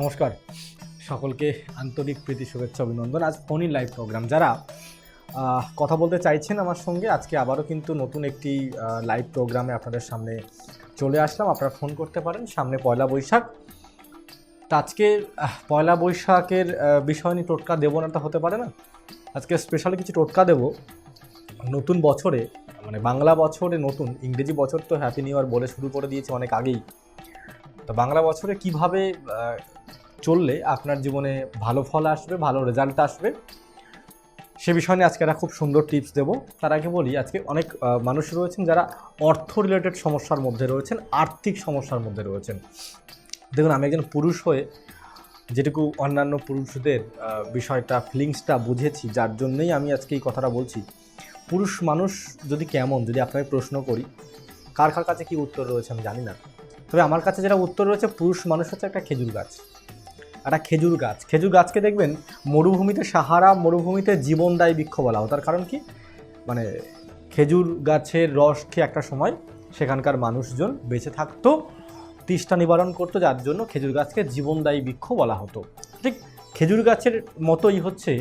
নমস্কার। সকলকে আন্তরিক প্রীতি, শুভেচ্ছা, অভিনন্দন। আজ ফোনই লাইভ প্রোগ্রাম যারা কথা বলতে চাইছেন আমার সঙ্গে, আজকে আবারও কিন্তু নতুন একটি লাইভ প্রোগ্রামে আপনাদের সামনে চলে আসলাম। আপনারা ফোন করতে পারেন। সামনে পয়লা বৈশাখ। তা আজকে পয়লা বৈশাখের বিষয় নিয়ে টোটকা দেবো না তা হতে পারে না? আজকে স্পেশালি কিছু টোটকা দেবো। নতুন বছরে মানে বাংলা বছরে নতুন, ইংরেজি বছর তো হ্যাপি নিউ ইয়ার বলে শুরু করে দিয়েছে অনেক আগেই। তো বাংলা বছরে কীভাবে চললে আপনার জীবনে ভালো ফল আসবে, ভালো রেজাল্ট আসবে। সে বিষয় নিয়ে আজকে একটা খুব সুন্দর টিপস দেবো। তার আগে বলি, আজকে অনেক মানুষ রয়েছেন যারা অর্থ রিলেটেড সমস্যার মধ্যে রয়েছেন, আর্থিক সমস্যার মধ্যে রয়েছেন। দেখুন, আমি একজন পুরুষ হয়ে যেটুকু অন্যান্য পুরুষদের বিষয়টা ফিলিংসটা বুঝেছি, যার জন্যই আমি আজকে এই কথাটা বলছি। পুরুষ মানুষ যদি কেমন, যদি আপনাকে প্রশ্ন করি, কার কার কাছে কি উত্তর রয়েছে আমি জানি না। তবে আমার কাছে যেটা উত্তর রয়েছে, পুরুষ মানুষ হচ্ছে একটা খেজুর গাছ। একটা খেজুর গাছ। খেজুর গাছকে দেখবেন মরুভূমিতে সাহারা, মরুভূমিতে জীবনদায়ী বৃক্ষ বলা হয়। তার কারণ কি? মানে খেজুর গাছের রস খেয়ে একটা সময় সেখানকার মানুষজন বেঁচে থাকতো, তৃষ্ণা নিবারণ করতো, যার জন্য খেজুর গাছকে জীবনদায়ী বৃক্ষ বলা হতো। ঠিক খেজুর গাছের মতোই হচ্ছে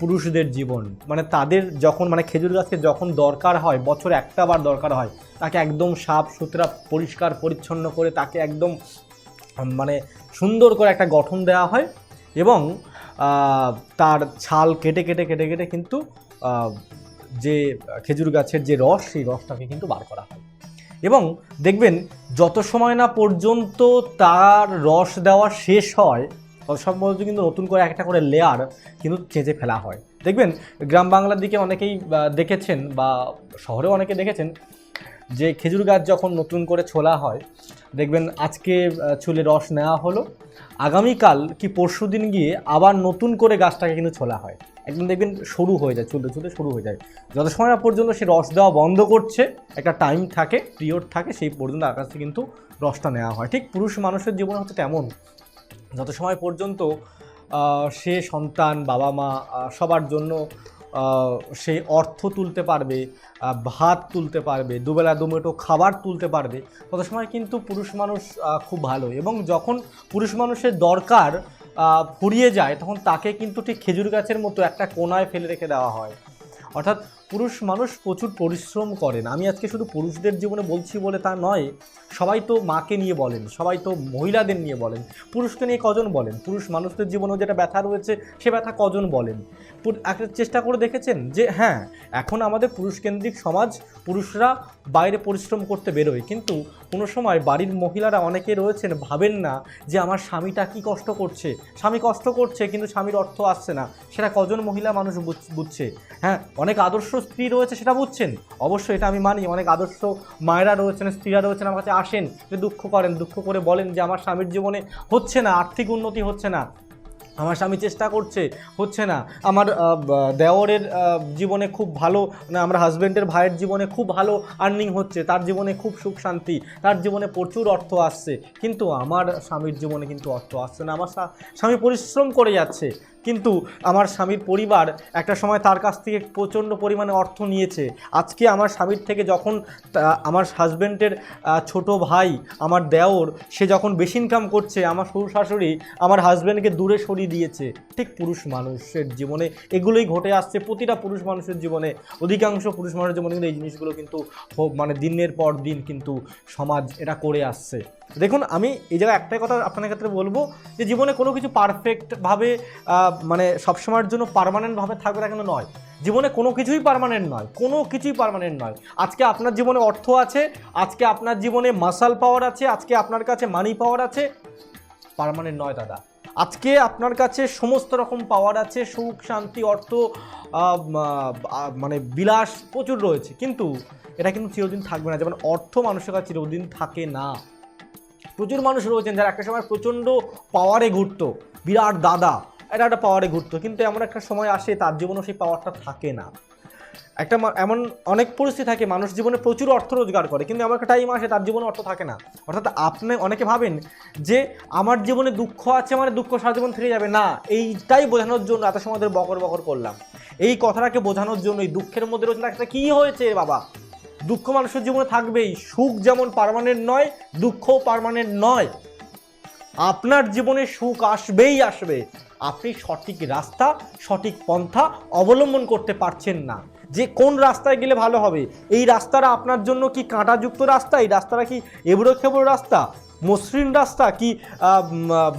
পুরুষদের জীবন। মানে তাদের যখন মানে খেজুর গাছকে যখন দরকার হয়, বছরে একটা বার দরকার হয়, তাকে একদম সাফ সুতরা পরিষ্কার, পরিচ্ছন্ন করে তাকে একদম মানে সুন্দর করে একটা গঠন দেওয়া হয় এবং তার ছাল কেটে কেটে কেটে কেটে কিন্তু যে খেজুর গাছের যে রস, সেই রসটাকে কিন্তু বার করা হয়। এবং দেখবেন, যত সময় না পর্যন্ত তার রস দেওয়া শেষ হয়, তত সময় পর্যন্ত কিন্তু নতুন করে একটা করে লেয়ার কিন্তু চেঁচে ফেলা হয়। দেখবেন, গ্রাম বাংলার দিকে অনেকেই দেখেছেন বা শহরেও অনেকে দেখেছেন যে খেজুর গাছ যখন নতুন করে ছোলা হয় দেখবেন আজকে চুলে রস নেওয়া হলো। আগামীকাল কি পরশু দিন গিয়ে আবার নতুন করে গাছটাকে কিন্তু ছোলা হয়। একদম দেখবেন শুরু হয়ে যায় চুলতে চুলতে শুরু হয়ে যায়। যত সময় না পর্যন্ত সে রস দেওয়া বন্ধ করছে, একটা টাইম থাকে পিরিয়ড থাকে, সেই পর্যন্ত আকাশ কিন্তু রসটা নেওয়া হয়। ঠিক পুরুষ মানুষের জীবন হচ্ছে তেমন। যত সময় পর্যন্ত সে সন্তান বাবা মা সবার জন্য আহ, সে অর্থ তুলতে পারবে ভাত তুলতে পারবে দুবেলা দুমেটো খাবার তুলতে পারবে তত সময় কিন্তু পুরুষ মানুষ খুব ভালো। এবং যখন পুরুষ মানুষের দরকার ফুরিয়ে যায় তখন তাকে কিন্তু ঠিক খেজুর গাছের মতো একটা কোনায় ফেলে রেখে দেওয়া হয়। অর্থাৎ পুরুষ মানুষ প্রচুর পরিশ্রম করেন। আমি আজকে শুধু পুরুষদের জীবনে বলছি বলে তা নয়, সবাই তো মাকে নিয়ে বলেন, সবাই তো মহিলাদের নিয়ে বলেন, পুরুষকে নিয়ে কজন বলেন? পুরুষ মানুষদের জীবনেও যেটা ব্যথা রয়েছে, সে ব্যথা কজন বলেন? একটা চেষ্টা করে দেখেছেন যে হ্যাঁ এখন আমাদের পুরুষকেন্দ্রিক সমাজ পুরুষরা বাইরে পরিশ্রম করতে বেরোয়। কিন্তু কোনো সময় বাড়ির মহিলারা অনেকে রয়েছেন, ভাবেন না যে আমার স্বামীটা কি কষ্ট করছে। স্বামী কষ্ট করছে, কিন্তু স্বামীর অর্থ আসছে না। সেটা কজন মহিলা মানুষ বুঝ- বুঝছে? হ্যাঁ অনেক আদর্শ স্ত্রী রয়েছে সেটা বুঝছেন? অবশ্যই এটা আমি মানি। অনেক আদর্শ মায়েরা রয়েছেন, স্ত্রীরা রয়েছেন, আমার কাছে আসেন। যে দুঃখ করেন, দুঃখ করে বলেন যে আমার স্বামীর জীবনে হচ্ছে না, আর্থিক উন্নতি হচ্ছে না। আমার স্বামী চেষ্টা করছে, হচ্ছে না। আমার দেওরের জীবনে খুব ভালো, না, আমার হাজব্যান্ডের ভাইয়ের জীবনে খুব ভালো আর্নিং হচ্ছে, তার জীবনে খুব সুখ শান্তি, তার জীবনে প্রচুর অর্থ আসছে। কিন্তু আমার স্বামীর জীবনে কিন্তু অর্থ আসছে না। আমার স্বা- স্বামী পরিশ্রম করে যাচ্ছে। কিন্তু আমার স্বামীর পরিবার একটা সময় তার কাছ থেকে প্রচণ্ড পরিমাণে অর্থ নিয়েছে। আজকে আমার স্বামীর থেকে যখন আমার হাজব্যান্ডের ছোট ভাই, আমার দেওর, সে যখন বেশি ইনকাম করছে, আমার শ্বশুর শাশুড়ি আমার হাজব্যান্ডকে দূরে সরিয়ে দিয়েছে। ঠিক পুরুষ মানুষের জীবনে এগুলোই ঘটে আসছে প্রতিটা পুরুষ মানুষের জীবনে। অধিকাংশ পুরুষ মানুষের জীবনে কিন্তু এই জিনিসগুলো কিন্তু মানে দিনের পর দিন কিন্তু সমাজ এটা করে আসছে। দেখুন, আমি এই জায়গায় একটাই কথা আপনার ক্ষেত্রে বলব যে জীবনে কোনো কিছু পারফেক্টভাবে মানে সবসময়ের জন্য পারমানেন্টভাবে থাকবে না কেন নয়। জীবনে কোনো কিছুই পারমানেন্ট নয়, কোনো কিছুই পারমানেন্ট নয়। আজকে আপনার জীবনে অর্থ আছে, আজকে আপনার জীবনে মাসাল পাওয়ার আছে, আজকে আপনার কাছে মানি পাওয়ার আছে পার্মানেন্ট নয় দাদা। আজকে আপনার কাছে সমস্ত রকম পাওয়ার আছে, সুখ, শান্তি, অর্থ মানে বিলাস প্রচুর রয়েছে। কিন্তু এটা কিন্তু চিরদিন থাকবে না, যেমন অর্থ মানুষের কাছে চিরদিন থাকে না। প্রচুর মানুষ রয়েছেন যারা একটা সময় প্রচণ্ড পাওয়ারে ঘুরতো। বিরাট দাদা, এটা একটা পাওয়ারে ঘুরতো। কিন্তু এমন একটা সময় আসে, তার জীবনেও সেই পাওয়ারটা থাকে না। একটা এমন অনেক পরিস্থিতি থাকে, মানুষ জীবনে প্রচুর অর্থ রোজগার করে, কিন্তু আমার একটা টাইম আসে, তার জীবনে অর্থ থাকে না। অর্থাৎ আপনি, অনেকে ভাবেন যে, আমার জীবনে দুঃখ আছে মানে দুঃখ সারা জীবন থেকে যাবে। না, এইটাই বোঝানোর জন্য এত সময় ধরে বকর বকর করলাম। এই কথাটাকে বোঝানোর জন্য, এই দুঃখের মধ্যে রয়েছে একটা কী হয়েছে বাবা? দুঃখ মানুষের জীবনে থাকবেই। সুখ যেমন পারমানেন্ট নয়, দুঃখও পারমানেন্ট নয়। আপনার জীবনে সুখ আসবেই আসবে। আপনি সঠিক রাস্তা, সঠিক পন্থা অবলম্বন করতে পারছেন না। যে কোন রাস্তায় গেলে ভালো হবে? এই রাস্তাটা আপনার জন্য কি কাঁটাযুক্ত রাস্তা? এই রাস্তাটা কি এবড়ো খেবড়ো রাস্তা? মসৃণ রাস্তা কি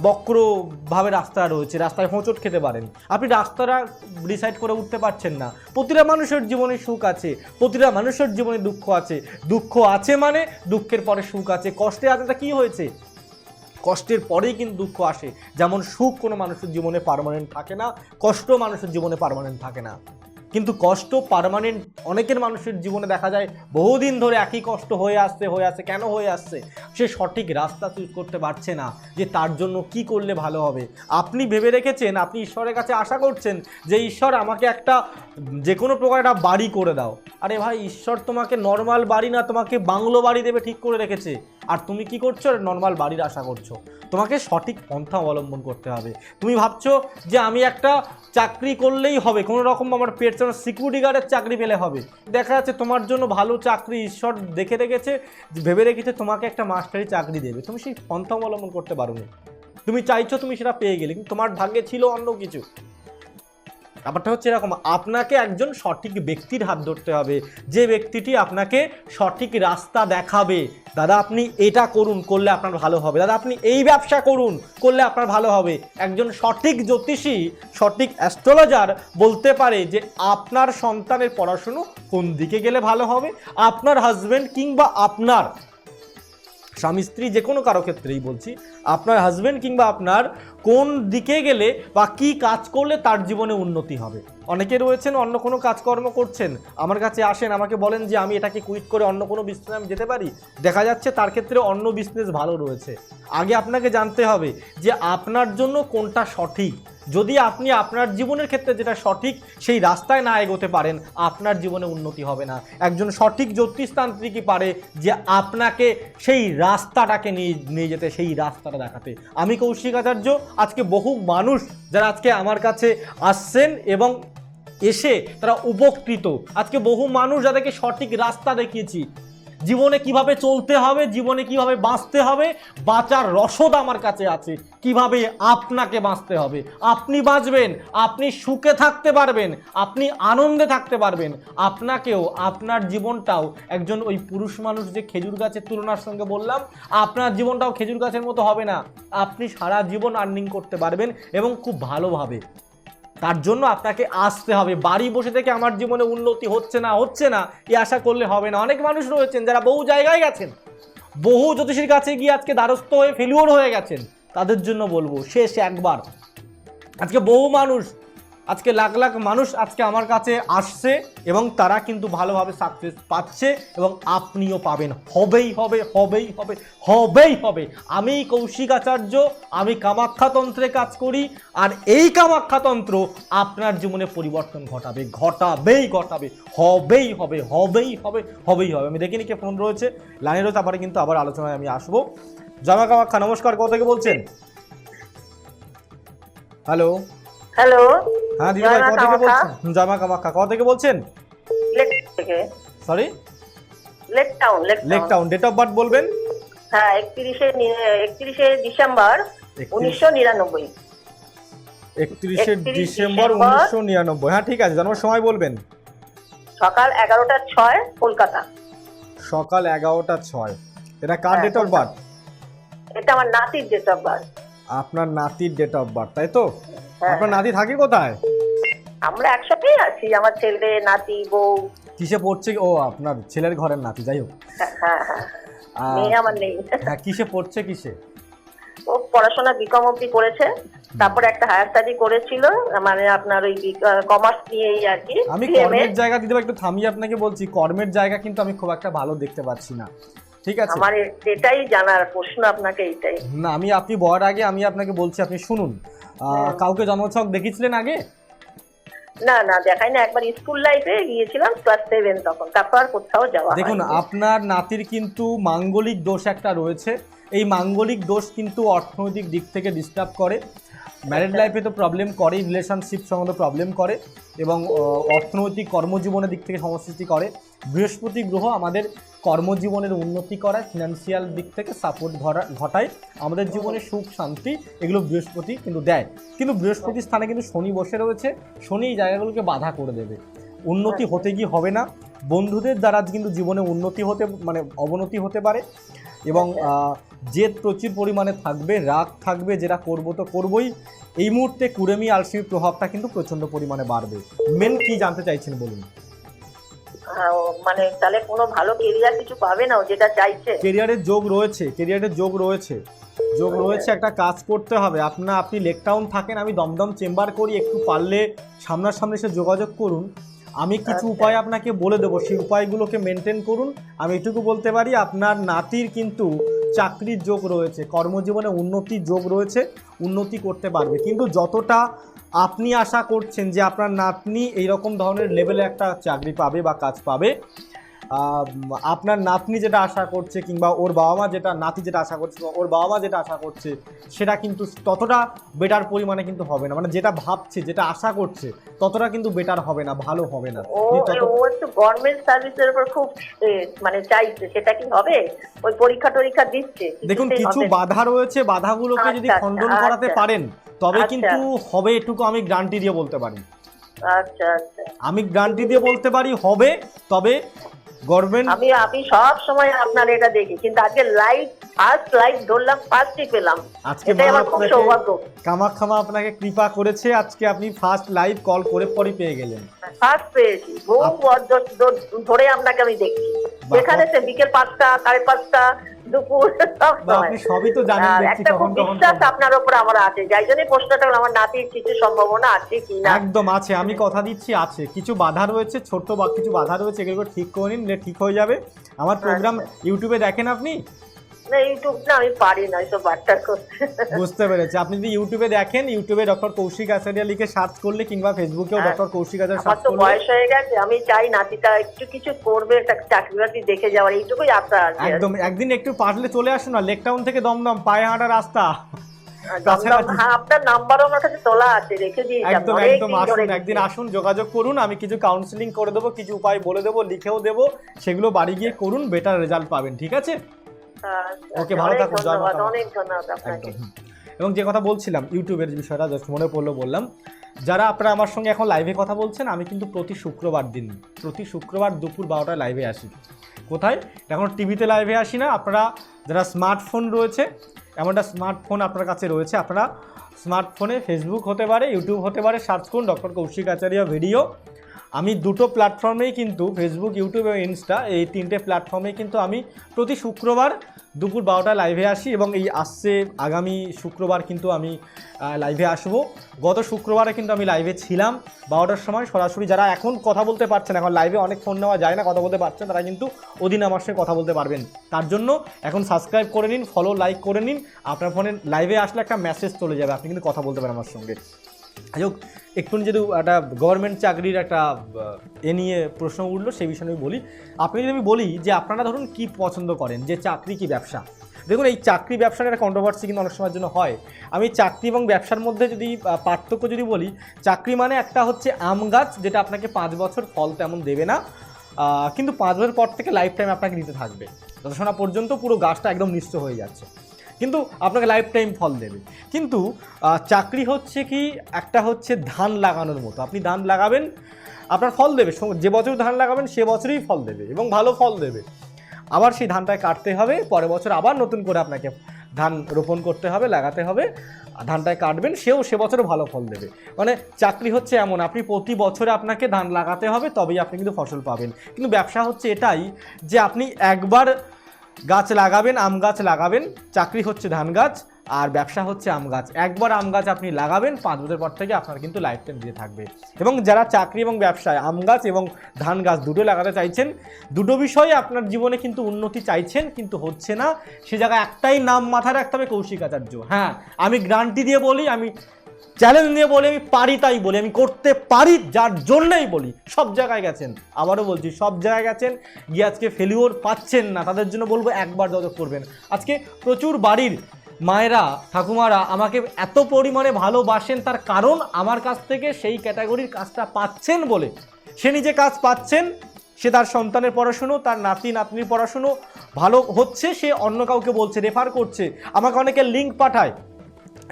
বক্রভাবে রাস্তা রয়েছে? রাস্তায় হোঁচট খেতে পারেন। আপনি রাস্তাটা ডিসাইড করে উঠতে পারছেন না। প্রতিটা মানুষের জীবনে সুখ আছে, প্রতিটা মানুষের জীবনে দুঃখ আছে। দুঃখ আছে মানে দুঃখের পরে সুখ আছে। কষ্টে আছে তা কী হয়েছে? কষ্টের পরেই কিন্তু দুঃখ আসে। যেমন সুখ কোনো মানুষের জীবনে পার্মানেন্ট থাকে না, কষ্ট মানুষের জীবনে পারমানেন্ট থাকে না। কিন্তু কষ্ট পার্মানেন্ট অনেকের মানুষের জীবনে দেখা যায়, বহুদিন ধরে একই কষ্ট হয়ে আসছে হয়ে আসছে, কেন হয়ে আসছে? সে সঠিক রাস্তা চুজ করতে পারছে না যে তার জন্য কি করলে ভালো হবে। আপনি ভেবে রেখেছেন, আপনি ঈশ্বরের কাছে আশা করছেন যে ঈশ্বর আমাকে একটা যে কোনো প্রকার একটা বাড়ি করে দাও। আরে ভাই, ঈশ্বর তোমাকে নর্মাল বাড়ি না, তোমাকে বাংলো বাড়ি দেবে ঠিক করে রেখেছে। আর তুমি কি করছ? নর্মাল বাড়ির আশা করছ। তোমাকে সঠিক পন্থা অবলম্বন করতে হবে। তুমি ভাবছ যে আমি একটা চাকরি করলেই হবে কোনো রকম আমার পেট সিকিউরিটি গার্ডের চাকরি পেলে হবে। দেখা যাচ্ছে তোমার জন্য ভালো চাকরি ঈশ্বর দেখে রেখেছে ভেবে রেখেছে তোমাকে একটা মাস্টারি চাকরি দেবে। তুমি সেই পন্থা অবলম্বন করতে পারো তুমি চাইছো তুমি সেটা পেয়ে গেলে, কিন্তু তোমার ভাগ্যে ছিল অন্য কিছু। ব্যাপারটা হচ্ছে এরকম, আপনাকে একজন সঠিক ব্যক্তির হাত ধরতে হবে। যে ব্যক্তিটি আপনাকে সঠিক রাস্তা দেখাবে, দাদা, আপনি এটা করুন, করলে আপনার ভালো হবে। দাদা, আপনি এই ব্যবসা করুন, করলে আপনার ভালো হবে। একজন সঠিক জ্যোতিষী, সঠিক অ্যাস্ট্রোলজার বলতে পারে যে, আপনার সন্তানের পড়াশুনো কোন দিকে গেলে ভালো হবে? আপনার হাজব্যান্ড কিংবা আপনার স্বামী স্ত্রী, যে কোনো কারও ক্ষেত্রেই বলছি, আপনার হাজব্যান্ড কিংবা আপনার কোন দিকে গেলে বা কি কাজ করলে তার জীবনে উন্নতি হবে? অনেকে রয়েছেন, অন্য কোনো কাজকর্ম করছেন। আমার কাছে আসেন, আমাকে বলেন যে আমি এটাকে কুইট করে অন্য কোনো বিজনেসে আমি যেতে পারি। দেখা যাচ্ছে তার ক্ষেত্রে অন্য বিজনেস ভালো রয়েছে। আগে আপনাকে জানতে হবে যে আপনার জন্য কোনটা সঠিক। যদি আপনি আপনার জীবনের ক্ষেত্রে যেটা সঠিক, সেই রাস্তায় না এগোতে পারেন, আপনার জীবনে উন্নতি হবে না। একজন সঠিক জ্যোতিষতান্ত্রিকই পারে যে আপনাকে সেই রাস্তাটাকে নিয়ে নিয়ে যেতে, সেই রাস্তাটা দেখাতে। আমি কৌশিক আচার্য, আজকে বহু মানুষ যারা আজকে আমার কাছে আসছেন এবং এসে তারা উপকৃত। আজকে বহু মানুষ যাদেরকে সঠিক রাস্তা দেখিয়েছি, জীবনে কীভাবে চলতে হবে, জীবনে কীভাবে বাঁচতে হবে, বাঁচার রসদ আমার কাছে আছে, কীভাবে আপনাকে বাঁচতে হবে। আপনি বাঁচবেন, আপনি সুখে থাকতে পারবেন, আপনি আনন্দে থাকতে পারবেন। আপনাকেও, আপনার জীবনটাও, একজন ওই পুরুষ মানুষ যে খেজুর গাছের তুলনার সঙ্গে বললাম, আপনার জীবনটাও খেজুর গাছের মতো হবে না। আপনি সারা জীবন আর্নিং করতে পারবেন এবং খুব ভালোভাবে। তার জন্য আপনাকে আসতে হবে। বাড়ি বসে থেকে আমার জীবনে উন্নতি হচ্ছে না হচ্ছে না, এ আশা করলে হবে না। অনেক মানুষ রয়েছেন যারা বহু জায়গায় গেছেন। বহু জ্যোতিষীর কাছে গিয়ে আজকে দ্বারস্থ হয়ে ফেলিওর হয়ে গেছেন। তাদের জন্য বলব, শেষ একবার। আজকে বহু মানুষ আজকে লাখ লাখ মানুষ আজকে আমার কাছে আসছে এবং তারা কিন্তু ভালোভাবে সাকসেস পাচ্ছে এবং আপনিও পাবেন। হবেই হবে হবেই হবে হবেই হবে। আমি কৌশিক আচার্য, আমি কামাখ্যাতন্ত্রে কাজ করি আর এই কামাখ্যাতন্ত্র আপনার জীবনে পরিবর্তন ঘটাবে, ঘটাবেই ঘটাবে। হবেই হবে হবেই হবে হবেই হবে। আমি দেখিনি কে ফোন রয়েছে। লাইনে রয়েছে, আবার কিন্তু আবার আলোচনায় আমি আসব। জামা কামাখ্যা, নমস্কার। কোথা থেকে বলছেন? হ্যালো হ্যালো হ্যাঁ দিদি ভাই জয় কোথা থেকে বলছেন? জামা কোথা থেকে বলছেন? লেক থেকে। Sorry Lake Town Lake Town date of birth বলবেন? হ্যাঁ একত্রিশে একত্রিশে ডিসেম্বর উনিশশো নিরানব্বই। একত্রিশে ডিসেম্বর। উনিশশো নিরানব্বই। হ্যাঁ ঠিক আছে জন্মের সময় বলবেন। সকাল এগারোটা ছয় কলকাতা। সকাল এগারোটা ছয়। এটা কার ডেট অফ বার্থ এটা আমার নাতির ডেট অফ বার্থ আপনার নাতির ডেট অফ বার্থ তাই তো। আপনার নাতি থাকে কোথায়? আমরা একসাথেই আছি আমার ছেলে নাতি বউ। কিসে পড়ছে ও আপনার ছেলের ঘরের নাতি যাই হোক। হ্যাঁ হ্যাঁ হ্যাঁ। মেয়ে আমার নেই। হ্যাঁ কিসে পড়ছে কিসে? ও পড়াশোনা বিকম অব্দি করেছে। তারপরে একটা হায়ার স্টাডি করেছিল মানে আপনার ওই কমার্স নিয়েই আর কি আমি কর্মের জায়গা দিতে একটু থামিয়ে আপনাকে বলছি কর্মের জায়গা কিন্তু আমি খুব একটা ভালো দেখতে পাচ্ছি না। ঠিক আছে? আমার এটাই জানার প্রশ্ন আপনাকে এইটাই। না আমি আপনি বলার আগে আমি আপনাকে বলছি আপনি শুনুন। কাউকে জন্মছক দেখেছিলেন আগে? না না দেখাই না। একবার স্কুল লাইফে গিয়েছিলাম ক্লাস সেভেন তখন। তারপর কোথাও যাওয়া দেখুন আপনার নাতির কিন্তু মাঙ্গলিক দোষ একটা রয়েছে। এই মাঙ্গলিক দোষ কিন্তু অর্থনৈতিক দিক থেকে ডিস্টার্ব করে। ম্যারিড লাইফে তো প্রবলেম করে রিলেশনশিপ সম্বন্ধে প্রবলেম করে এবং অর্থনৈতিক কর্মজীবনের দিক থেকে সমস্যা সৃষ্টি করে। বৃহস্পতি গ্রহ আমাদের কর্মজীবনের উন্নতি করায় ফিনান্সিয়াল দিক থেকে সাপোর্ট ঘটায়, আমাদের জীবনে সুখ, শান্তি এগুলো বৃহস্পতি কিন্তু দেয়। কিন্তু বৃহস্পতি স্থানে কিন্তু শনি বসে রয়েছে, শনি এই জায়গাগুলোকে বাধা করে দেবে। উন্নতি হতে গিয়ে হবে না। বন্ধুদের দ্বারা কিন্তু জীবনে উন্নতি হতে মানে অবনতি হতে পারে এবং জেদ প্রচুর পরিমাণে থাকবে রাগ থাকবে যেটা করব তো করবোই। এই মুহূর্তে কুড়েমি আলসির প্রভাবটা কিন্তু প্রচণ্ড পরিমাণে বাড়বে। মেন কি জানতে চাইছেন বলুন? মানে তাহলে কোনো ভালো কেরিয়ার কিছু পাবে না যেটা চাইছে? কেরিয়ারের যোগ রয়েছে কেরিয়ারের যোগ রয়েছে। যোগ রয়েছে একটা কাজ করতে হবে। আপনার আপনি লেকটাউন থাকেন আমি দমদম চেম্বার করি একটু পারলে সামনাসামনি এসে যোগাযোগ করুন। আমি কিছু আচ্ছা। উপায় আপনাকে বলে দেবো। সেই উপায়গুলোকে মেনটেন করুন। আমি এটুকু বলতে পারি আপনার নাতির কিন্তু চাকরির যোগ রয়েছে কর্মজীবনে উন্নতির যোগ রয়েছে উন্নতি করতে পারবে। কিন্তু যতটা আপনি আশা করছেন যে আপনার নাতনি এইরকম ধরনের লেভেলে একটা চাকরি পাবে বা কাজ পাবে আপনার নাতনি যেটা আশা করছে কিংবা ওর বাবা মা যেটা নাতি যেটা আশা করছে ওর বাবা মা যেটা আশা করছে সেটা কিন্তু ততটা বেটার পরিমাণে কিন্তু হবে না। মানে যেটা ভাবছে যেটা আশা করছে ততটা কিন্তু বেটার হবে না ভালো হবে না। ও ও একটু গভর্নমেন্ট সার্ভিসের উপর খুব মানে চাইছে সেটা কি হবে? ওই পরীক্ষা টরীক্ষা দিচ্ছে দেখুন কিছু বাধা রয়েছে বাধাগুলোকে যদি আচ্ছা, খণ্ডন আচ্ছা, করাতে আচ্ছা। পারেন তবে। কিন্তু হবে এটুকু আমি গ্যারান্টি দিয়ে বলতে পারি। আচ্ছা আচ্ছা। আমি গ্যারান্টি দিয়ে বলতে পারি হবে তবে গভর্নমেন্ট আমি আমি সব সময় আপনার এটা দেখি কিন্তু আজকে লাইভ ফার্স্ট লাইভ ধরলাম ফার্স্টই পেলাম। আজকে আমার খুব সৌভাগ্য। কামাখামা আপনাকে কৃপা করেছে আজকে আপনি ফার্স্ট লাইভ কল করে পরই পেয়ে গেলেন। ফার্স্ট পেয়েছি। বহু ধরে আপনাকে আমি দেখি এখানে সে বিকেল পাঁচটা সাড়ে পাঁচটা দুপুর আপনি সবই তো জানেন একটা খুব বিশ্বাস আপনার উপর আমার আছে যাই জন্য প্রশ্নটা আমার নাতির কিছু সম্ভাবনা আছে কি না? একদম আছে আমি কথা দিচ্ছি আছে। কিছু বাধা রয়েছে ছোট্ট বা কিছু বাধা রয়েছে এগুলো ঠিক করে নিন ঠিক হয়ে যাবে। আমার প্রোগ্রাম ইউটিউবে দেখেন আপনি না ইউটিউব না আমি পারি না এইসব বার্তা করতে। বুঝতে পেরেছি। আপনি যদি ইউটিউবে দেখেন ইউটিউবে ডক্টর কৌশিক আচারিয়া লিখে সার্চ করলে কিংবা ফেসবুকেও হ্যাঁ। ডক্টর কৌশিক আচার্য সার্চ করলে বয়স হয়ে গেছে আমি চাই নাতিটা একটু কিছু করবে একটা চাকরি বাকরি দেখে যাওয়ার এইটুকুই আশা আছে। একদম একদিন একটু পারলে চলে আসুন না লেক টাউন থেকে দমদম পায়ে হাঁটা রাস্তা। আর হ্যাঁ আপনার নাম্বারও আমার কাছে তোলা আছে রেখে দিয়েছি একদম একদম আসুন একদিন আসুন যোগাযোগ করুন আমি কিছু কাউন্সিলিং করে দেবো কিছু উপায় বলে দেবো লিখেও দেবো সেগুলো বাড়ি গিয়ে করুন বেটার রেজাল্ট পাবেন ঠিক আছে? ওকে, ভালো থাকুন। অনেক ধন্যবাদ আপনাকে। এবং যে কথা বলছিলাম ইউটিউবের বিষয়টা জাস্ট মনে পড়ল বললাম যারা আপনারা আমার সঙ্গে এখন লাইভে কথা বলছেন আমি কিন্তু প্রতি শুক্রবার দিন প্রতি শুক্রবার দুপুর বারোটায় লাইভে আসি। কোথায়? এখন টিভিতে লাইভে আসি না আপনারা যারা স্মার্টফোন রয়েছে এমনটা স্মার্টফোন আপনার কাছে রয়েছে আপনারা স্মার্টফোনে ফেসবুক হতে পারে ইউটিউব হতে পারে সার্চ করুন ডক্টর কৌশিক আচার্য ভিডিও আমি দুটো প্ল্যাটফর্মেই কিন্তু ফেসবুক ইউটিউব এবং ইনস্টা এই তিনটে প্ল্যাটফর্মে কিন্তু আমি প্রতি শুক্রবার দুপুর বারোটায় লাইভে আসি এবং এই আসছে আগামী শুক্রবার কিন্তু আমি লাইভে আসব। গত শুক্রবারে কিন্তু আমি লাইভে ছিলাম। বারোটার সময় সরাসরি যারা এখন কথা বলতে পারছেন, এখন লাইভে অনেক ফোন নেওয়া যায় না, কথা বলতে পারছেন, তারা কিন্তু ওদিন আমার সঙ্গে কথা বলতে পারবেন। তার জন্য এখন সাবস্ক্রাইব করে নিন ফলো লাইক করে নিন। আপনার ফোনে লাইভে আসলে একটা মেসেজ চলে যাবে, আপনি কিন্তু কথা বলতে পারেন আমার সঙ্গে। যাই হোক একটু যদি একটা গভর্নমেন্ট চাকরির একটা এ নিয়ে প্রশ্ন উঠল, সেই বিষয়ে আমি বলি। আপনি যদি আমি বলি যে আপনারা ধরুন কি পছন্দ করেন, যে চাকরি কি ব্যবসা? দেখুন, এই চাকরি ব্যবসার একটা কন্ট্রোভার্সি কিন্তু অনেক সময়ের জন্য হয়। আমি চাকরি এবং ব্যবসার মধ্যে যদি পার্থক্য যদি বলি, চাকরি মানে একটা হচ্ছে আম গাছ, যেটা আপনাকে পাঁচ বছর ফল তেমন দেবে না। কিন্তু পাঁচ বছর পর থেকে লাইফ টাইম আপনাকে দিতে থাকবে। যতক্ষণ পর্যন্ত পুরো গাছটা একদম নিঃস্ব হয়ে যাচ্ছে। কিন্তু আপনাকে লাইফ টাইম ফল দেবে। কিন্তু চাকরি হচ্ছে কি, একটা হচ্ছে ধান লাগানোর মতো। আপনি ধান লাগাবেন, আপনার ফল দেবে। যে বছর ধান লাগাবেন, সে বছরই ফল দেবে এবং ভালো ফল দেবে। আবার সেই ধানটায় কাটতে হবে, পরের বছর আবার নতুন করে আপনাকে ধান রোপণ করতে হবে, লাগাতে হবে। ধানটায় কাটবেন, সেও সে বছরও ভালো ফল দেবে। মানে চাকরি হচ্ছে এমন, আপনি প্রতি বছরে আপনাকে ধান লাগাতে হবে, তবেই আপনি কিন্তু ফসল পাবেন। কিন্তু ব্যবসা হচ্ছে এটাই যে আপনি একবার গাছ লাগাবেন, আম গাছ লাগাবেন, চাকরি হচ্ছে ধান গাছ আর ব্যবসা হচ্ছে আম গাছ। একবার আম গাছ আপনি লাগাবেন, পাঁচ বছর পর থেকে আপনার কিন্তু লাইফ টাইম দিয়ে থাকবে। এবং যারা চাকরি এবং ব্যবসায় আম গাছ এবং ধান গাছ দুটো লাগাতে চাইছেন, দুটো বিষয়ে আপনার জীবনে কিন্তু উন্নতি চাইছেন, কিন্তু হচ্ছে না। সে জায়গায় একটাই নাম মাথায় রাখতে হবে কৌশিক আচার্য। হ্যাঁ আমি গ্রান্টি দিয়ে বলি, আমি চ্যালেঞ্জ নিয়ে বলি, আমি পারি তাই বলি, আমি করতে পারি যার জন্যই বলি। সব জায়গায় গেছেন, আবারও বলছি, সব জায়গায় গেছেন, গিয়ে আজকে ফেলিওর পাচ্ছেন না, তাদের জন্য বলব একবার যত করবেন। আজকে প্রচুর বাড়ির মায়েরা, ঠাকুমারা আমাকে এত পরিমাণে ভালোবাসেন, তার কারণ আমার কাছ থেকে সেই ক্যাটাগরির কাজটা পাচ্ছেন বলে। সে নিজে কাজ পাচ্ছেন, সে তার সন্তানের পড়াশুনো, তার নাতি, নাতনির পড়াশুনো ভালো হচ্ছে, সে অন্য কাউকে বলছে রেফার করছে, আমাকে অনেকে লিঙ্ক পাঠায়।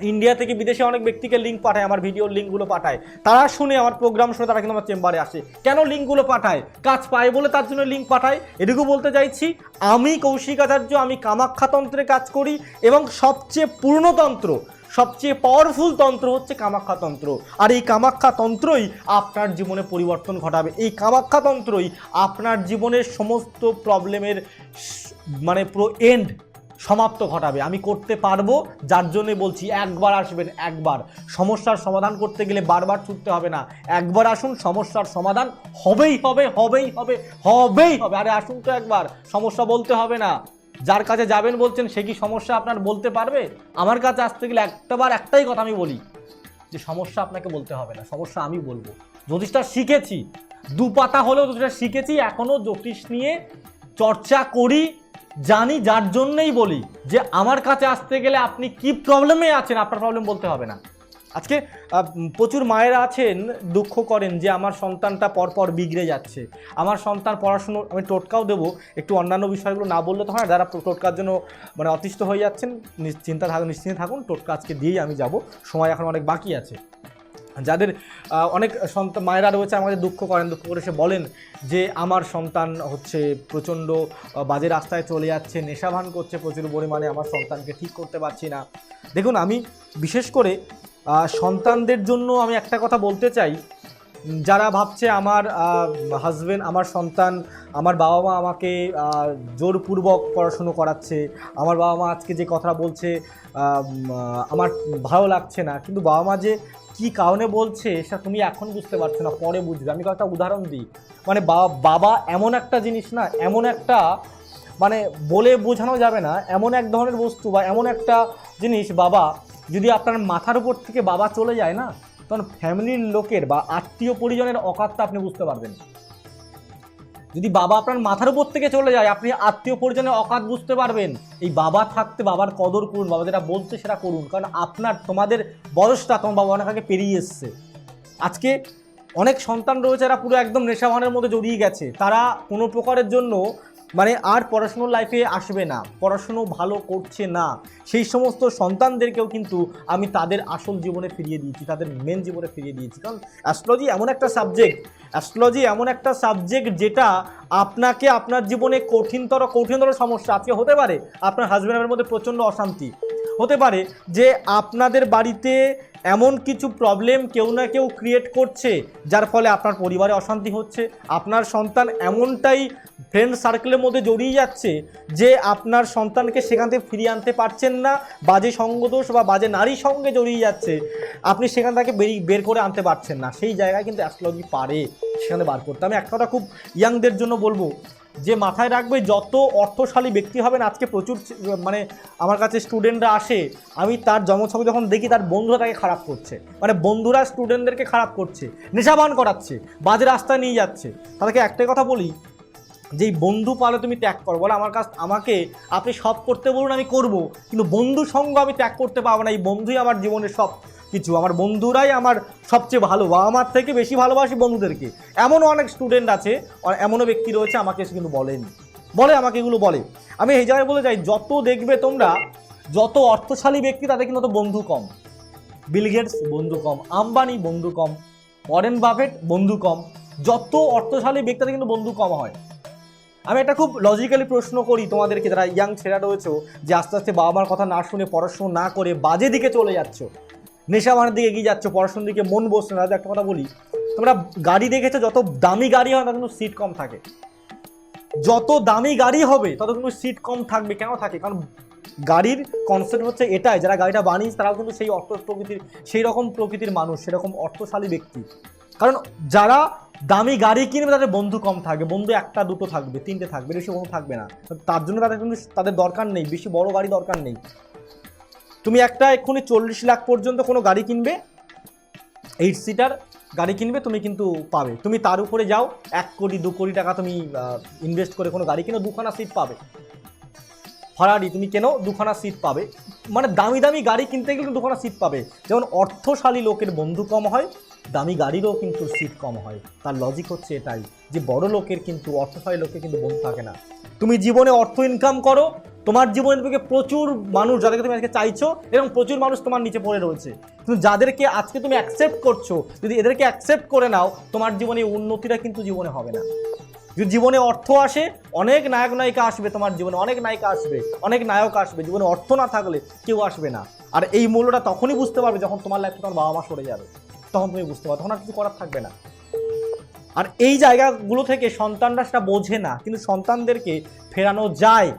ইন্ডিয়া থেকে বিদেশে অনেক ব্যক্তিকে লিঙ্ক পাঠায়, আমার ভিডিওর লিঙ্কগুলো পাঠায়। তারা শুনে আমার প্রোগ্রাম শুনে তারা কিন্তু আমার চেম্বারে আসে। কেন লিঙ্কগুলো পাঠায়? কাজ পায় বলে তার জন্য লিঙ্ক পাঠায়। এটুকু বলতে চাইছি, আমি কৌশিক আচার্য, আমি কামাখ্যাতন্ত্রে কাজ করি এবং সবচেয়ে পূর্ণতন্ত্র সবচেয়ে পাওয়ারফুল তন্ত্র হচ্ছে কামাখ্যাতন্ত্র আর এই কামাখ্যাতন্ত্রই আপনার জীবনে পরিবর্তন ঘটাবে। এই কামাখ্যাতন্ত্রই আপনার জীবনের সমস্ত প্রবলেমের মানে পুরো এন্ড সমাপ্ত ঘটাবে। আমি করতে পারব, যার জন্যে বলছি একবার আসবেন, একবার। সমস্যার সমাধান করতে গেলে বারবার ছুটতে হবে না। একবার আসুন, সমস্যার সমাধান হবেই হবে হবেই হবে হবেই হবে। আরে আসুন তো একবার, সমস্যা বলতে হবে না। যার কাছে যাবেন বলছেন, সে কি সমস্যা আপনার বলতে পারবে? আমার কাছে আসতে গেলে একটাবার একটাই কথা আমি বলি, যে সমস্যা আপনাকে বলতে হবে না, সমস্যা আমি বলব। জ্যোতিষটা শিখেছি, দু পাতা হলেও জ্যোতিষটা শিখেছি এখনও জ্যোতিষ নিয়ে চর্চা করি জানি যার জন্যই বলি যে আমার কাছে আসতে গেলে আপনি কি প্রবলেমে আছেন? আপনার প্রবলেম বলতে হবে না। আজকে প্রচুর মায়েরা আছেন, দুঃখ করেন যে আমার সন্তানটা পরপর বিগড়ে যাচ্ছে। আমার সন্তান পড়াশুনো, আমি টোটকাও দেবো, একটু অন্যান্য বিষয়গুলো না বললে তো হয় যারা টোটকার জন্য মানে অতিষ্ঠ হয়ে যাচ্ছেন চিন্তা থাকুন নিশ্চিন্তে থাকুন, টোটকা আজকে দিয়েই আমি যাব। সময় এখন অনেক বাকি আছে। যাদের অনেক সন্তান, মায়েরা রয়েছে, আমাদের দুঃখ করেন, দুঃখ করে সে বলেন যে, আমার সন্তান হচ্ছে প্রচণ্ড বাজে রাস্তায় চলে যাচ্ছে নেশাভান করছে প্রচুর পরিমাণে, আমার সন্তানকে ঠিক করতে পারছি না। দেখুন, আমি বিশেষ করে সন্তানদের জন্য আমি একটা কথা বলতে চাই। যারা ভাবছে আমার হাজব্যান্ড আমার সন্তান, আমার বাবা মা আমাকে জোরপূর্বক পড়াশুনো করাচ্ছে, আমার বাবা মা আজকে যে কথা বলছে আমার ভালো লাগছে না, কিন্তু বাবা মা যে কি কারণে বলছে সেটা তুমি এখন বুঝতে পারছ না, পরে বুঝবে। আমি কয়েকটা উদাহরণ দিই। মানে বাবা এমন একটা জিনিস না, এমন একটা মানে বলে বোঝানো যাবে না, এমন এক ধরনের বস্তু বা এমন একটা জিনিস বাবা যদি আপনার মাথার উপর থেকে বাবা চলে যায় না, তখন ফ্যামিলির লোকের বা আত্মীয় পরিজনের অকাতটা আপনি বুঝতে পারবেন। যদি বাবা আপনার মাথার উপর থেকে চলে যায়, আপনি আত্মীয় পরিজনে অকাত বুঝতে পারবেন। এই বাবা থাকতে বাবার কদর করুন, বাবা যেটা বলছে সেটা করুন, কারণ আপনার, তোমাদের বয়সটা তোমার বাবা অনেক আগে পেরিয়ে এসছে। আজকে অনেক সন্তান রয়েছে, এরা পুরো একদম নেশাভানের মধ্যে জড়িয়ে গেছে। তারা কোনো প্রকারের জন্য মানে আর পড়াশুনোর লাইফে আসবে না, পড়াশুনো ভালো করছে না। সেই সমস্ত সন্তানদেরকেও কিন্তু আমি তাদের আসল জীবনে ফিরিয়ে দিয়েছি, তাদের মেন জীবনে ফিরিয়ে দিয়েছি। কারণ অ্যাস্ট্রোলজি এমন একটা সাবজেক্ট অ্যাস্ট্রোলজি এমন একটা সাবজেক্ট যেটা আপনাকে আপনার জীবনে কঠিনতর কঠিনতর সমস্যা আজকে হতে পারে আপনার হাজব্যান্ডের মধ্যে প্রচণ্ড অশান্তি। হতে পারে যে আপনাদের বাড়িতে এমন কিছু প্রবলেম কেউ না কেউ ক্রিয়েট করছে, যার ফলে আপনার পরিবারে অশান্তি হচ্ছে, আপনার সন্তান এমনটাই ফ্রেন্ড সার্কেলের মধ্যে জড়িয়ে যাচ্ছে যে আপনার সন্তানকে সেখান থেকে ফিরিয়ে আনতে পারছেন না, বাজে সঙ্গদোষ বা বাজে নারীর সঙ্গে জড়িয়ে যাচ্ছে, আপনি সেখান থেকে বেরিয়ে বের করে আনতে পারছেন না। সেই জায়গায় কিন্তু অ্যাস্ট্রোলজি পারে, সেখানে বার করতে। আমি একটা কথা খুব ইয়াংদের জন্য বলব যে মাথায় রাখবে যত অর্থশালী ব্যক্তি হবেন, আজকে প্রচুর মানে আমার কাছে স্টুডেন্টরা আসে, আমি তার জন্মছবি যখন দেখি, তার বন্ধুরা তাকে খারাপ করছে। মানে বন্ধুরা স্টুডেন্টদেরকে খারাপ করছে, নেশাবান করাচ্ছে, বাজে রাস্তায় নিয়ে যাচ্ছে। তাদেরকে একটাই কথা বলি, যেই বন্ধু পালে তুমি ত্যাগ করো, বলে আমার কাছ, আমাকে আপনি সব করতে বলুন, আমি করব। কিন্তু বন্ধু সঙ্গ আমি ত্যাগ করতে পারব না, এই বন্ধুই আমার জীবনের সব কিছু আমার বন্ধুরাই আমার সবচেয়ে ভালো, বা আমার থেকে বেশি ভালোবাসি বন্ধুদেরকে। এমনও অনেক স্টুডেন্ট আছে এমনও ব্যক্তি রয়েছে, আমাকে এসে কিন্তু বলেন। বলে আমাকে এগুলো বলে। আমি এই জায়গায় বলে যাই, যত দেখবে তোমরা, যত অর্থশালী ব্যক্তি, তাদের কিন্তু বন্ধু কম। বিল গেটস বন্ধু কম। আম্বানি, বন্ধু কম। ওয়ারেন বাফেট বন্ধু কম। যত অর্থশালী ব্যক্তি, তাদের কিন্তু বন্ধু কম হয়। আমি একটা খুব লজিক্যালি প্রশ্ন করি তোমাদেরকে, যারা ইয়াং ছেলেরা রয়েছে, যে আস্তে আস্তে বাবা মার কথা না শুনে পড়াশুনো না করে বাজে দিকে চলে যাচ্ছ। নেশাবানের দিকে এগিয়ে যাচ্ছ, পড়াশোনার দিকে মন বসছে না। একটা কথা বলি। তোমরা গাড়ি দেখেছ, যত দামি গাড়ি হয় তত কিন্তু সিট কম থাকে। যত দামি গাড়ি হবে, তত কিন্তু সিট কম থাকবে। কেন থাকে? কারণ গাড়ির কনসেপ্ট হচ্ছে এটাই, যারা গাড়িটা বানিয়েছে, তারাও কিন্তু সেই অর্থ প্রকৃতির, সেই রকম প্রকৃতির মানুষ সেরকম অর্থশালী ব্যক্তি। কারণ যারা দামি গাড়ি কিনবে, তাদের বন্ধু কম থাকবে বন্ধু একটা, দুটো থাকবে, তিনটে থাকবে, বেশি বন্ধু থাকবে না। তার জন্য তাদের কিন্তু, তাদের দরকার নেই। বেশি বড় গাড়ি দরকার নেই। তুমি একটা এক্ষুনি চল্লিশ লাখ পর্যন্ত কোনো গাড়ি কিনবে এইট সিটার গাড়ি কিনবে, তুমি কিন্তু পাবে। তুমি তার উপরে যাও, এক কোটি, দু কোটি টাকা তুমি ইনভেস্ট করে কোনো গাড়ি কিনে, দুখানা সিট পাবে। ফারারি তুমি কেন, দুখানা সিট পাবে। মানে দামি দামি গাড়ি কিনতে গেলে দুখানা সিট পাবে। যেমন অর্থশালী লোকের বন্ধু কম হয়, দামি গাড়িরও কিন্তু সিট কম হয়। তার লজিক হচ্ছে এটাই, যে বড় লোকের কিন্তু, অর্থশালী লোকের কিন্তু বন্ধু থাকে না। তুমি জীবনে অর্থ ইনকাম করো তোমার জীবনের দিকে প্রচুর মানুষ যাদেরকে তুমি আজকে চাইছো এবং প্রচুর মানুষ তোমার নিচে পড়ে রয়েছে। কিন্তু যাদেরকে আজকে তুমি অ্যাকসেপ্ট করছ, যদি এদেরকে অ্যাকসেপ্ট করে নাও, তোমার জীবনে উন্নতিটা কিন্তু জীবনে হবে না। যদি জীবনে অর্থ আসে, অনেক নায়ক, নায়িকা আসবে তোমার জীবনে, অনেক নায়িকা আসবে, অনেক নায়ক আসবে। জীবনে অর্থ না থাকলে কেউ আসবে না। আর এই মূল্যটা তখনই বুঝতে পারবে যখন তোমার লাইফে তোমার বাবা মা সরে যাবে। তখন তুমি বুঝতে পারবে, তখন আর কিছু করার থাকবে না। আর এই জায়গাগুলো থেকে সন্তানরা সেটা বোঝে না, কিন্তু সন্তানদেরকে ফেরানো যায়।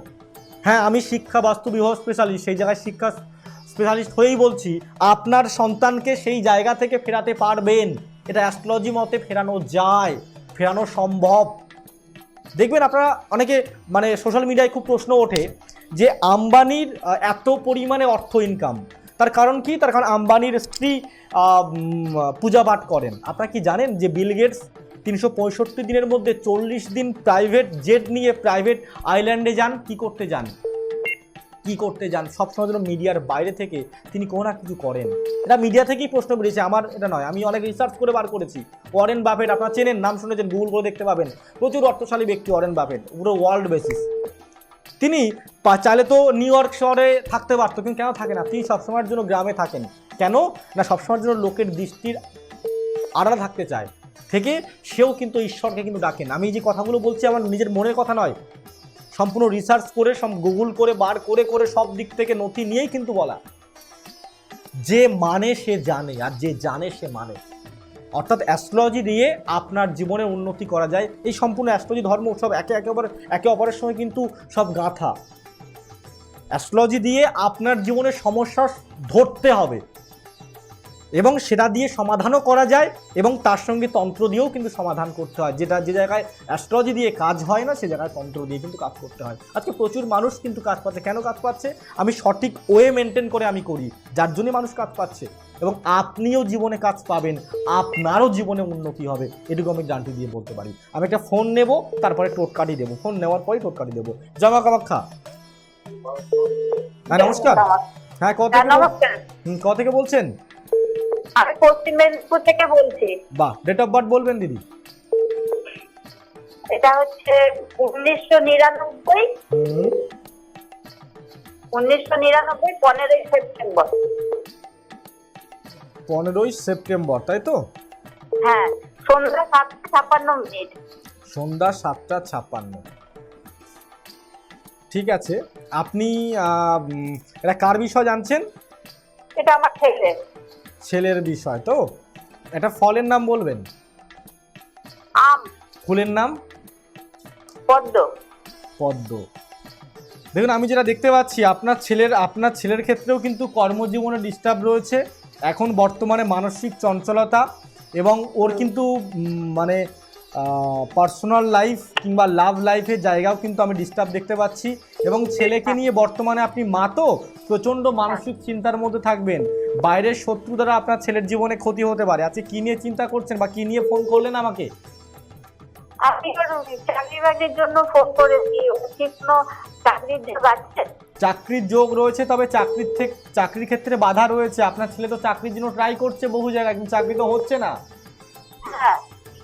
হ্যাঁ আমি শিক্ষা বাস্তু বিভাগ স্পেশালিস্ট সেই জায়গায় শিক্ষা স্পেশালিস্ট হয়েই বলছি, আপনার সন্তানকে সেই জায়গা থেকে ফেরাতে পারবেন। এটা অ্যাস্ট্রোলজি মতে ফেরানো যায়, ফেরানো সম্ভব। দেখবেন আপনারা অনেকে মানে সোশ্যাল মিডিয়ায় খুব প্রশ্ন ওঠে যে আম্বানির এত পরিমাণে অর্থ ইনকাম তার কারণ কি? তার কারণ আম্বানির স্ত্রী পূজা পাঠ করেন। আপনারা কি জানেন যে বিল গেটস তিনশো পঁয়ষট্টি দিনের মধ্যে চল্লিশ দিন প্রাইভেট জেট নিয়ে প্রাইভেট আইল্যান্ডে যান, কি করতে যান? কি করতে যান? সবসময় যেন মিডিয়ার বাইরে থেকে তিনি কোনো না কিছু করেন। এটা মিডিয়া থেকেই প্রশ্ন বেরিয়েছে, আমার এটা নয়, আমি অনেক রিসার্চ করে বার করেছি। ওয়ারেন বাফেট, আপনারা চেনেন, নাম শুনেছেন গুগল করে দেখতে পাবেন। প্রচুর অর্থশালী ব্যক্তি ওয়ারেন বাফেট, পুরো ওয়ার্ল্ড বেসিস তিনি চাইলে তো নিউ ইয়র্ক শহরে থাকতে পারতো, কিন্তু কেন থাকে না? তিনি সবসময়ের জন্য গ্রামে থাকেন। কেন? না সবসময়ের জন্য লোকের দৃষ্টির আড়ালে থাকতে চায়। থেকে সেও কিন্তু ঈশ্বরকে কিন্তু ডাকেন আমি যে কথাগুলো বলছি আমার নিজের মনের কথা নয়। সম্পূর্ণ রিসার্চ করে, সব গুগল করে, বার করে করে সব দিক থেকে নথি নিয়েই কিন্তু বলা। যে মানে সে জানে আর যে জানে সে মানে। অর্থাৎ অ্যাস্ট্রোলজি দিয়ে আপনার জীবনে উন্নতি করা যায়। এই সম্পূর্ণ অ্যাস্ট্রোলজি ধর্ম সব একে একে অপর একে অপরের সঙ্গে কিন্তু সব গাঁথা। অ্যাস্ট্রোলজি দিয়ে আপনার জীবনে সমস্যা ধরতে হবে। এবং সেটা দিয়ে সমাধানও করা যায় এবং তার সঙ্গে তন্ত্র দিয়েও কিন্তু সমাধান করতে হয়। যেটা যে জায়গায় অ্যাস্ট্রোলজি দিয়ে কাজ হয় না সে জায়গায় তন্ত্র দিয়ে কিন্তু কাজ করতে হয়। আজকে প্রচুর মানুষ কিন্তু কাজ পাচ্ছে। কেন কাজ পাচ্ছে? আমি সঠিক ওয়ে মেনটেন করে আমি করি যার জন্যই মানুষ কাজ পাচ্ছে। এবং আপনিও জীবনে কাজ পাবেন আপনারও জীবনে উন্নতি হবে এটুকু আমি গ্যারান্টি দিয়ে বলতে পারি। আমি একটা ফোন নেব তারপরে টোটকাটি দেবো। ফোন নেওয়ার পরেই টোটকাটি দেবো। জমা কামাক্ষা হ্যাঁ নমস্কার। হ্যাঁ ক হ্যাঁ, ক থেকে বলছেন? আমি পশ্চিম মেদিনীপুর থেকে বলছি। বাহ ডেট অফ বার্থ বলবেন দিদি? এটা হচ্ছে উনিশশো নিরানব্বই। উনিশশো নিরানব্বই পনেরোই সেপ্টেম্বর। পনেরোই সেপ্টেম্বর তাই তো? হ্যাঁ সন্ধ্যা সাতটা ছাপ্পান্ন মিনিট। সন্ধ্যা সাতটা ছাপ্পান্ন। ঠিক আছে আপনি এটা কার বিষয় জানছেন? এটা আমার ছেলে ছেলের বিষয় তো? এটা ফলের নাম বলবেন? আম। ফুলের নাম? পদ্ম। পদ্ম। দেখুন আমি যেটা দেখতে পাচ্ছি আপনার ছেলের আপনার ছেলের ক্ষেত্রেও কিন্তু কর্মজীবনে ডিস্টার্ব রয়েছে। এখন বর্তমানে মানসিক চঞ্চলতা এবং ওর কিন্তু মানে পার্সোনাল লাইফ কিংবা লাভ লাইফের জায়গাও কিন্তু আমি ডিস্টার্ব দেখতে পাচ্ছি। এবং ছেলেকে নিয়ে বর্তমানে আপনি মা তো প্রচণ্ড মানসিক চিন্তার মধ্যে থাকবেন। বাইরের শত্রু দ্বারা আপনার ছেলের জীবনে ক্ষতি হতে পারে। আজকে কী নিয়ে চিন্তা করছেন বা কী নিয়ে ফোন করলেন আমাকে? আপনি চাকরি বাকরির জন্য ফোন করেছি ওর চাকরির যোগ আছে চাকরির যোগ রয়েছে তবে চাকরির থেকে চাকরির ক্ষেত্রে বাধা রয়েছে। আপনার ছেলে তো চাকরির জন্য ট্রাই করছে বহু জায়গায় কিন্তু চাকরি তো হচ্ছে না। হ্যাঁ।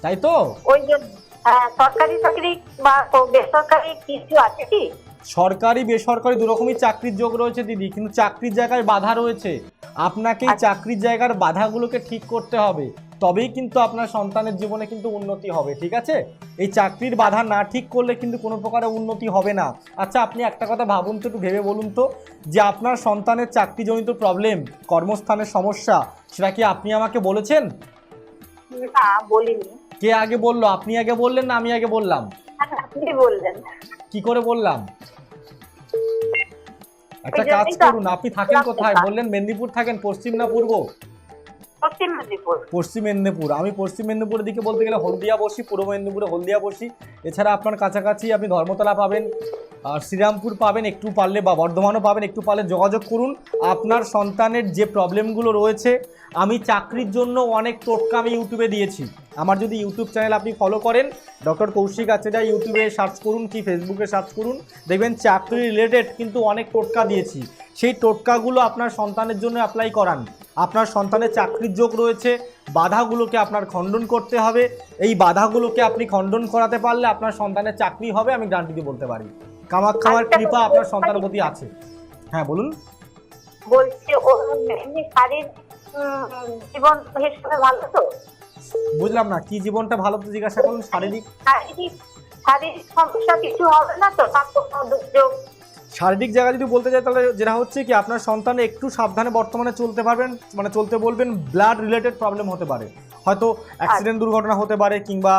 তাই তো? ওই জন্য হ্যাঁ সরকারি চাকরি বা বেসরকারি কিছু আছে কি? সরকারি বেসরকারি দুরকমই চাকরির যোগ রয়েছে দিদি কিন্তু চাকরির জায়গায় বাধা রয়েছে। আপনাকে এই আচ্ছা। চাকরির জায়গার বাধাগুলোকে ঠিক করতে হবে। তবেই কিন্তু আপনার সন্তানের জীবনে কিন্তু উন্নতি হবে ঠিক আছে? এই চাকরির বাধা না ঠিক করলে কিন্তু কোনো প্রকারে উন্নতি হবে না। আচ্ছা আপনি একটা কথা ভাবুন তো একটু ভেবে বলুন তো যে আপনার সন্তানের চাকরিজনিত প্রবলেম কর্মস্থানের সমস্যা সেটা কি আপনি আমাকে বলেছেন? না বলিনি। কে আগে বলল? আপনি আগে বললেন না আমি আগে বললাম? আপনি বললেন। কি করে বললাম? একটা কাজ করুন আপনি থাকেন কোথায়? বললেন মেদিনীপুর থাকেন পশ্চিম না পূর্ব? পশ্চিম মেদিনীপুর। পশ্চিম মেদিনীপুর। আমি পশ্চিম মেদিনীপুরের দিকে বলতে গেলে হলদিয়া বসি পূর্ব মেদিনীপুরে হলদিয়া বসি। এছাড়া আপনার কাছাকাছি আপনি ধর্মতলা পাবেন আর শ্রীরামপুর পাবেন একটু পারলে বা বর্ধমানও পাবেন একটু পারলে যোগাযোগ করুন। আপনার সন্তানের যে প্রবলেমগুলো রয়েছে আমি চাকরির জন্য অনেক টোটকা আমি ইউটিউবে দিয়েছি। আমার যদি ইউটিউব চ্যানেল আপনি ফলো করেন ডক্টর কৌশিক আচেরা ইউটিউবে সার্চ করুন কি ফেসবুকে সার্চ করুন দেখবেন চাকরি রিলেটেড কিন্তু অনেক টোটকা দিয়েছি। সেই টোটকাগুলো আপনার সন্তানের জন্য অ্যাপ্লাই করান। আপনার সন্তানের চাকরির যোগ রয়েছে বাধাগুলোকে আপনার খণ্ডন করতে হবে। এই বাধাগুলোকে আপনি খণ্ডন করাতে পারলে আপনার সন্তানের চাকরি হবে আমি গ্যারান্টি দিয়ে বলতে পারি। কামাক্ষামার আচ্ছা, কৃপা আপনার সন্তানের প্রতি আছে। হ্যাঁ বলুন। বলছি শারীর জীবন হিসেবে ভালো তো? বুঝলাম না কি জীবনটা ভালো তো জিজ্ঞাসা করুন শারীরিক? শারীরিক শারীরিক সমস্যা কিছু হবে না তো দুর্যোগ। শারীরিক জায়গা যদি বলতে যাই তাহলে যেটা হচ্ছে কি আপনার সন্তান একটু সাবধানে বর্তমানে চলতে পারবেন মানে চলতে বলবেন ব্লাড রিলেটেড প্রবলেম হতে পারে। হয়তো অ্যাক্সিডেন্ট দুর্ঘটনা হতে পারে কিংবা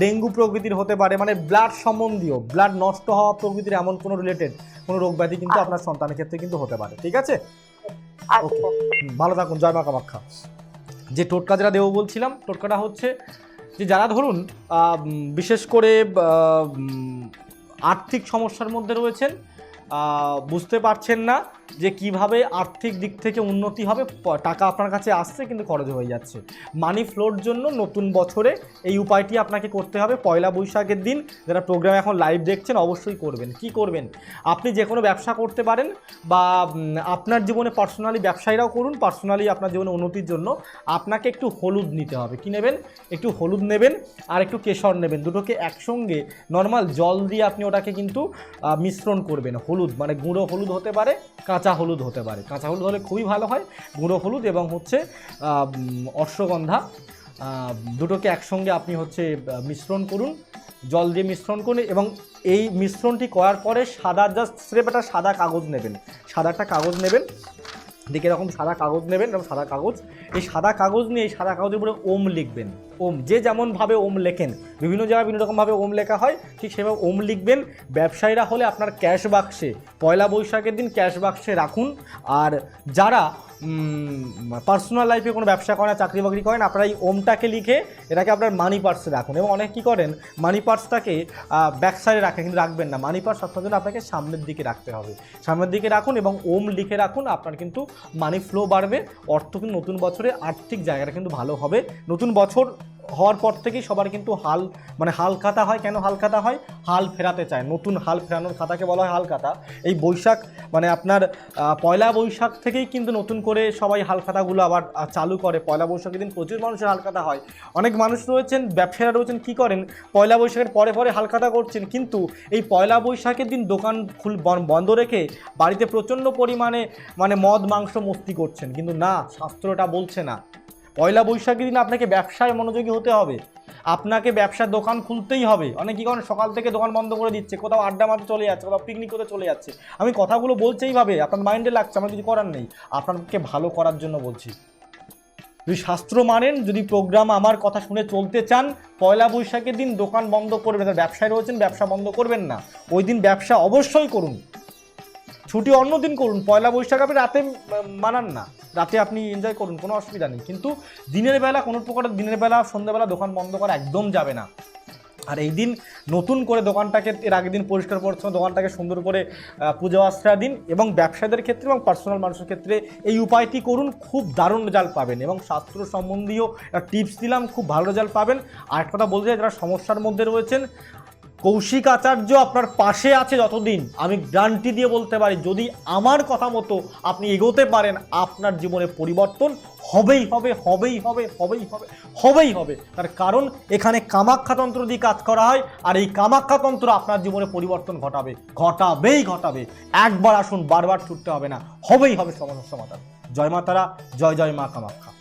ডেঙ্গু প্রকৃতির হতে পারে মানে ব্লাড সম্বন্ধীয় ব্লাড নষ্ট হওয়া প্রকৃতির এমন কোনো রিলেটেড কোনো রোগ ব্যাধি কিন্তু আপনার সন্তানের ক্ষেত্রে কিন্তু হতে পারে ঠিক আছে? আচ্ছা। ভালো থাকুন জয় মা যে টোটকা যেটা দেবো বলছিলাম, টোটকাটা হচ্ছে যে যারা ধরুন বিশেষ করে আর্থিক সমস্যার মধ্যে রয়েছেন বুঝতে পারছেন না যে কীভাবে আর্থিক দিক থেকে উন্নতি হবে টাকা আপনার কাছে আসছে কিন্তু খরচ হয়ে যাচ্ছে। মানি ফ্লোর জন্য নতুন বছরে এই উপায়টি আপনাকে করতে হবে। পয়লা বৈশাখের দিন যারা প্রোগ্রাম এখন লাইভ দেখছেন অবশ্যই করবেন। কি করবেন? আপনি যে কোনো ব্যবসা করতে পারেন বা আপনার জীবনে পার্সোনালি ব্যবসায়ীরাও করুন পার্সোনালি আপনার জীবনে উন্নতির জন্য আপনাকে একটু হলুদ নিতে হবে। কি নেবেন? একটু হলুদ নেবেন আর একটু কেশর নেবেন। দুটোকে একসঙ্গে নর্মাল জল দিয়ে আপনি ওটাকে কিন্তু মিশ্রণ করবেন। হলুদ মানে গুঁড়ো হলুদ হতে পারে হলুদ হতে পারে। কাঁচা হলুদ হলে খুবই ভালো হয়, গুঁড়ো হলুদ এবং হচ্ছে অশ্বগন্ধা। দুটোকে একসঙ্গে আপনি হচ্ছে মিশ্রণ করুন, জল দিয়ে মিশ্রণ করুন এবং এই মিশ্রণটি করার পরে সাদা জাস্ট স্রেপ একটা সাদা কাগজ নেবেন। সাদা একটা কাগজ নেবেন। দিকে এরকম সাদা কাগজ নেবেন, এরকম সাদা কাগজ। এই সাদা কাগজ নিয়ে, এই সাদা কাগজের উপরে ওম লিখবেন। ওম, যে যেমনভাবে ওম লেখেন, বিভিন্ন জায়গায় বিভিন্ন রকমভাবে ওম লেখা হয়, ঠিক সেভাবে ওম লিখবেন। ব্যবসায়ীরা হলে আপনার ক্যাশ বাক্সে, পয়লা বৈশাখের দিন ক্যাশ বাক্সে রাখুন। আর যারা পার্সোনাল লাইফে কোনো ব্যবসা করেন চাকরি বাকরি করেন আপনারা এই ওমটাকে লিখে এটাকে আপনার মানি পার্সে রাখুন। এবং অনেক কী করেন মানি পার্সটাকে ব্যাকসাইডে রাখেন, কিন্তু রাখবেন না। মানি পার্স অর্থাৎ জন্য আপনাকে সামনের দিকে রাখতে হবে। সামনের দিকে রাখুন এবং ওম লিখে রাখুন, আপনার কিন্তু মানি ফ্লো বাড়বে। অর্থ কিন্তু নতুন বছরে আর্থিক জায়গাটা কিন্তু ভালো হবে। নতুন বছর হওয়ার পর থেকেই সবার কিন্তু হাল মানে হাল খাতা হয়। কেন হাল খাতা হয়? হাল ফেরাতে চায়। নতুন হাল ফেরানোর খাতাকে বলা হয় হাল খাতা এই বৈশাখ মানে আপনার পয়লা বৈশাখ থেকেই কিন্তু নতুন করে সবাই হাল খাতাগুলো আবার চালু করে। পয়লা বৈশাখের দিন প্রচুর মানুষের হাল খাতা হয়। অনেক মানুষ রয়েছেন, ব্যবসায়ীরা রয়েছেন, কী করেন? পয়লা বৈশাখের পরে পরে হাল খাতা করছেন। কিন্তু এই পয়লা বৈশাখের দিন দোকান খুল, বন- বন্ধ রেখে বাড়িতে প্রচণ্ড পরিমাণে মানে মদ, মাংস, মস্তি করছেন। কিন্তু না, শাস্ত্রটা বলছে না। পয়লা বৈশাখের দিন আপনাকে ব্যবসায় মনোযোগী হতে হবে। আপনাকে ব্যবসার দোকান খুলতেই হবে। অনেক কী করেন সকাল থেকে দোকান বন্ধ করে দিচ্ছে, কোথাও আড্ডা মারতে চলে যাচ্ছে, কোথাও পিকনিক করতে চলে যাচ্ছে। আমি কথাগুলো বলছি এইভাবে, আপনার মাইন্ডে লাগছে, আমার কিছু করার নেই। আপনাকে ভালো করার জন্য বলছি। যদি শাস্ত্র মানেন, যদি প্রোগ্রাম আমার কথা শুনে চলতে চান, পয়লা বৈশাখের দিন দোকান বন্ধ করবেন ব্যবসায় রয়েছেন, ব্যবসা বন্ধ করবেন না। ওই দিন ব্যবসা অবশ্যই করুন। ছুটি অন্য দিন করুন। পয়লা বৈশাখ আপনি রাতে মানান না। রাতে আপনি এনজয় করুন, কোনো অসুবিধা নেই। কিন্তু দিনের বেলা কোনো প্রকার দিনের বেলা, সন্ধ্যাবেলা দোকান বন্ধ করা একদম যাবে না। আর এই দিন নতুন করে দোকানটাকে, এর আগের দিন পরিষ্কার পরিচ্ছন্ন দোকানটাকে সুন্দর করে পুজো আশ্রয় দিন এবং ব্যবসায়ীদের ক্ষেত্রে এবং পার্সোনাল মানুষের ক্ষেত্রে এই উপায়টি করুন, খুব দারুণ রেজাল্ট পাবেন এবং স্বাস্থ্য সম্বন্ধীয় টিপস দিলাম, খুব ভালো রেজাল্ট পাবেন। আর একটা কথা বলতে যারা সমস্যার মধ্যে রয়েছেন কৌশিক আচার্য আপনার পাশে আছে যতদিন, আমি গ্যারান্টি দিয়ে বলতে পারি, যদি আমার কথা মতো আপনি এগোতে পারেন, আপনার জীবনে পরিবর্তন হবেই হবে হবেই হবে হবেই হবে হবেই হবে। তার কারণ, এখানে কামাখ্যাতন্ত্র দিয়ে কাজ করা হয়, আর এই কামাখ্যাতন্ত্র আপনার জীবনে পরিবর্তন ঘটাবে, ঘটাবেই ঘটাবে। একবার আসুন, বারবার ছুটতে হবে না, হবেই হবে সমস্যার সমাধান। জয় মাতারা, জয় জয় মা কামাখ্যা।